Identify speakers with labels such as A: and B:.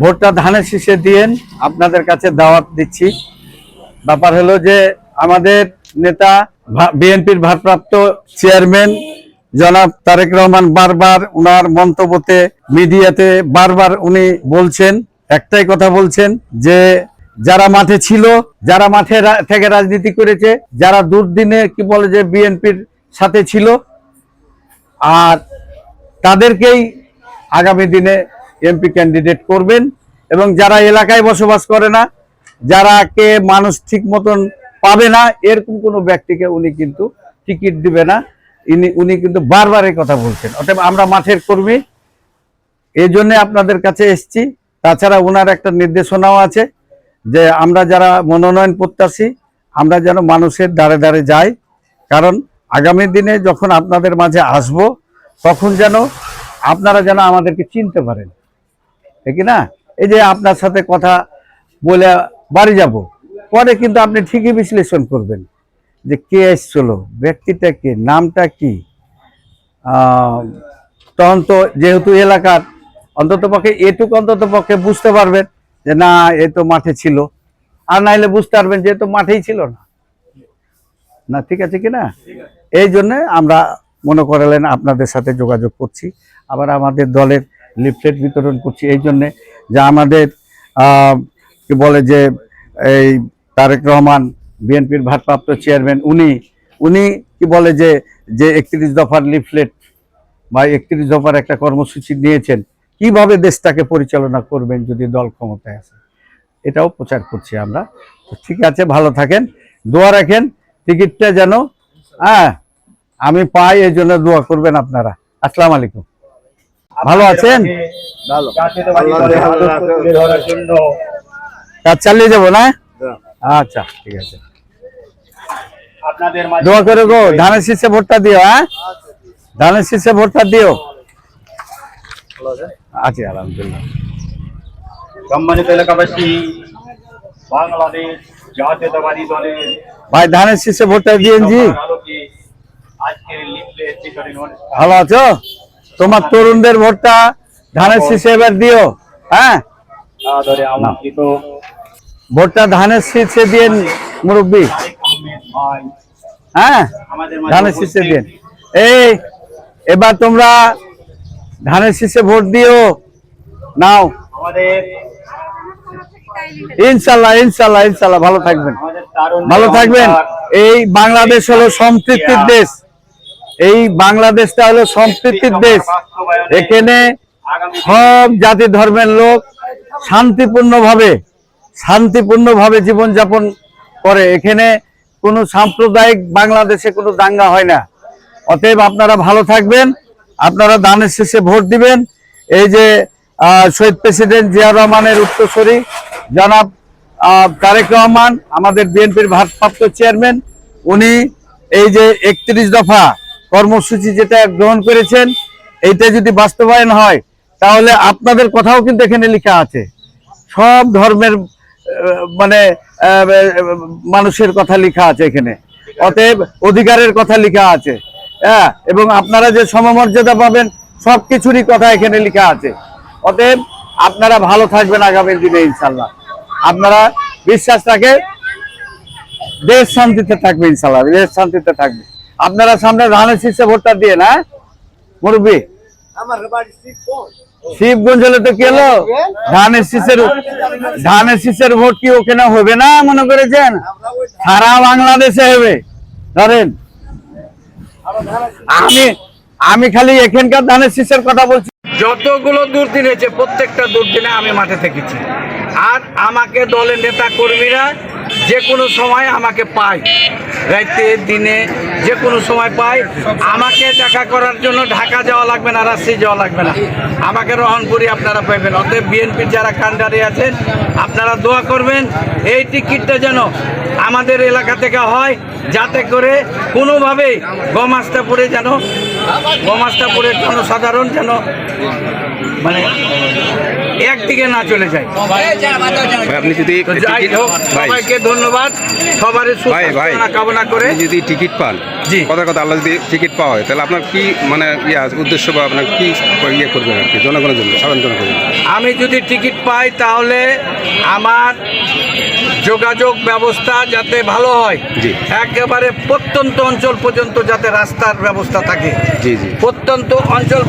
A: ভোটটা ধানের শীষে দিয়েন, আপনাদের কাছে দাওয়াত দিচ্ছি। ব্যাপার হলো যে আমাদের নেতা বিএনপির ভারপ্রাপ্ত চেয়ারম্যান জনাব তারেক রহমান বারবার উনার মন্তব্যতে, মিডিয়াতে বারবার উনি বলছেন, একটাই কথা বলছেন যে যারা মাঠে ছিল, যারা মাঠে থেকে রাজনীতি করেছে, যারা দুর্দিনে কি বলে যে বিএনপির সাথে ছিল, আর তাদেরকেই আগামী দিনে এমপি ক্যান্ডিডেট করবেন এবং যারা এলাকায় বসবাস করে না, যারা কে মানুষ ঠিক মতন পাবে না, এরকম কোনো ব্যক্তিকে উনি কিন্তু টিকিট দিবে না। ইনি, উনি কিন্তু বারবার এই কথা বলছেন। অতএব আমরা মাঠের কর্মী। এই জন্য আপনাদের কাছে এসছি। তাছাড়া ওনার একটা নির্দেশনাও আছে যে আমরা যারা মনোনয়ন প্রত্যাশী, আমরা যেন মানুষের দ্বারে দ্বারে যাই। কারণ আগামী দিনে যখন আপনাদের মাঝে আসব, তখন যেন আপনারা যেন আমাদেরকে চিনতে পারেন। ঠিক না? এই যে আপনার সাথে কথা বলে বাড়ি যাব। পরে কিন্তু আপনি ঠিকই বিশ্লেষণ করবেন যে কে এসছিল ব্যক্তিটা কে নামটা কি? তখন তো যেহেতু এলাকার অন্তত পক্ষে এটুকু অন্তত পক্ষে বুঝতে পারবেন যে না এ তো মাঠে ছিল। আর নাইলে বুঝতে পারবেন যে তো মাঠেই ছিল না। না ঠিক আছে কি না? এই জন্য আমরা মনে করালেন আপনাদের সাথে যোগাযোগ করছি। আবার আমাদের দলের লিফলেট বিতরণ করছি। এই জন্যে যে আমাদের কি বলে যে, এই তারেক রহমান, বিএনপির ভারপ্রাপ্ত চেয়ারম্যান, উনি উনি কি বলে যে যে একত্রিশ দফার লিফলেট বা একত্রিশ দফার একটা কর্মসূচি নিয়েছেন, কীভাবে দেশটাকে পরিচালনা করবেন যদি দল ক্ষমতায় আসে? এটাও প্রচার করছি আমরা। ঠিক আছে, ভালো থাকেন, দোয়া রাখেন, টিকিটটা যেন হ্যাঁ আমি পাই, এই জন্য দোয়া করবেন আপনারা। আসসালামু আলাইকুম। ভালো আছেন? কাজ চালিয়ে যাব না? আচ্ছা ঠিক আছে। দোয়া করে গো ধানের শীষে ভোটটা দিও হ্যাঁ? ধানের শীষে ভোটটা দিও। আছি? আলহামদুলিল্লাহ।
B: সম্মানিত এলাকাবাসী বাংলাদেশ জাতীয়তাবাদী দলের
A: ভাই ধানের শীষে ভোটটা দিয়েন জি।
B: আজকের লিফলেট
A: ভালো আছো? তোমার তরুণদের ভোটটা ধানের শীষে এবার দিও হ্যাঁ? ভোটটা ধানের শীষে দিয়েন মুরব্বী। হ্যাঁ? ধানের শীষে দিয়েন এই এবার তোমরা ধানের শীষে ভোট দিও। নাও। ইনশাল্লাহ ইনশাল্লাহ ইনশাল্লাহ ভালো থাকবেন। ভালো থাকবেন। এই বাংলাদেশ হলো সম্প্রীতির দেশ। এই বাংলাদেশটা হলো সম্প্রীতির দেশ। এখানে সব জাতি ধর্মের লোক শান্তিপূর্ণভাবে শান্তিপূর্ণভাবে জীবনযাপন করে। এখানে কোনো সাম্প্রদায়িক বাংলাদেশে কোনো দাঙ্গা হয় না। অতএব আপনারা ভালো থাকবেন, আপনারা দানের শেষে ভোট দিবেন। এই যে শহীদ প্রেসিডেন্ট জিয়া রহমানের উত্তরসূরি জনাব তারেক রহমান, আমাদের বিএনপির ভারপ্রাপ্ত চেয়ারম্যান, উনি এই যে একত্রিশ দফা কর্মসূচি যেটা গ্রহণ করেছেন, এইটা যদি বাস্তবায়ন হয়, তাহলে আপনাদের কথাও কিন্তু এখানে লেখা আছে। সব ধর্মের মানে মানুষের কথা লেখা আছে এখানে। অতএব অধিকারের কথা লেখা আছে। হ্যাঁ এবং আপনারা যে সমমর্যাদা পাবেন, সব কিছুরই কথা এখানে লেখা আছে। অতএব আপনারা ভালো থাকবেন আগামী দিনে ইনশাল্লাহ আপনারা বিশ্বাস রাখে, দেশ শান্তিতে থাকবে ইনশাল্লাহ দেশ শান্তিতে থাকবে। আপনারা সামনে ধানের শীর্ষে ভোটটা দিয়ে না? মুরব্বী? শিবগঞ্জ। হলে তো কি হলো? ধানের শীষের ধানের শীষের ভোট কি ওখানে হবে না মনে করেছেন? সারা বাংলাদেশে হবে। ধরেন আমি আমি খালি এখানকার ধানের শীষের কথা বলছি। যতগুলো দুর্দিন হয়েছে প্রত্যেকটা দুর্দিনে আমি মাঠে থেকেছি। আর আমাকে দলের নেতা কর্মীরা যে কোনো সময় আমাকে পায়। রাইতে, দিনে যে কোনো সময় পায়। আমাকে দেখা করার জন্য ঢাকা যাওয়া লাগবে না, রাজশাহী যাওয়া লাগবে না। আমাকে রহনপুরি আপনারা পাইবেন। অতএব বিএনপির যারা কান্ডারে আছেন, আপনারা দোয়া করবেন, এই টিকিটটা যেন আমাদের এলাকা থেকে হয়, যাতে করে কোনোভাবেই গমাস্তাপুরে যেন, গমাস্তাপুরের জনসাধারণ যেন মানে
C: একদিকে না চলে যায়।
D: আপনি যদি
C: সবাইকে ধন্যবাদ। সবারই সুস্বাস্থ্য কামনা করে।
D: যদি টিকিট পান
C: জি।
D: কথা কথা আল্লাহ যদি টিকিট পাওয়া হয় তাহলে আপনার কি মানে ইয়ে উদ্দেশ্য বা আপনার কি ইয়ে করবেন আর কি? জনগণের জন্য সাধারণ জনগণের জন্য।
C: আমি যদি টিকিট পাই তাহলে আমার যোগাযোগ ব্যবস্থা যাতে ভালো হয়
D: জি।
C: একেবারে প্রত্যন্ত অঞ্চল পর্যন্ত যাতে রাস্তার ব্যবস্থা থাকে।
D: জি জি।
C: প্রত্যন্ত অঞ্চল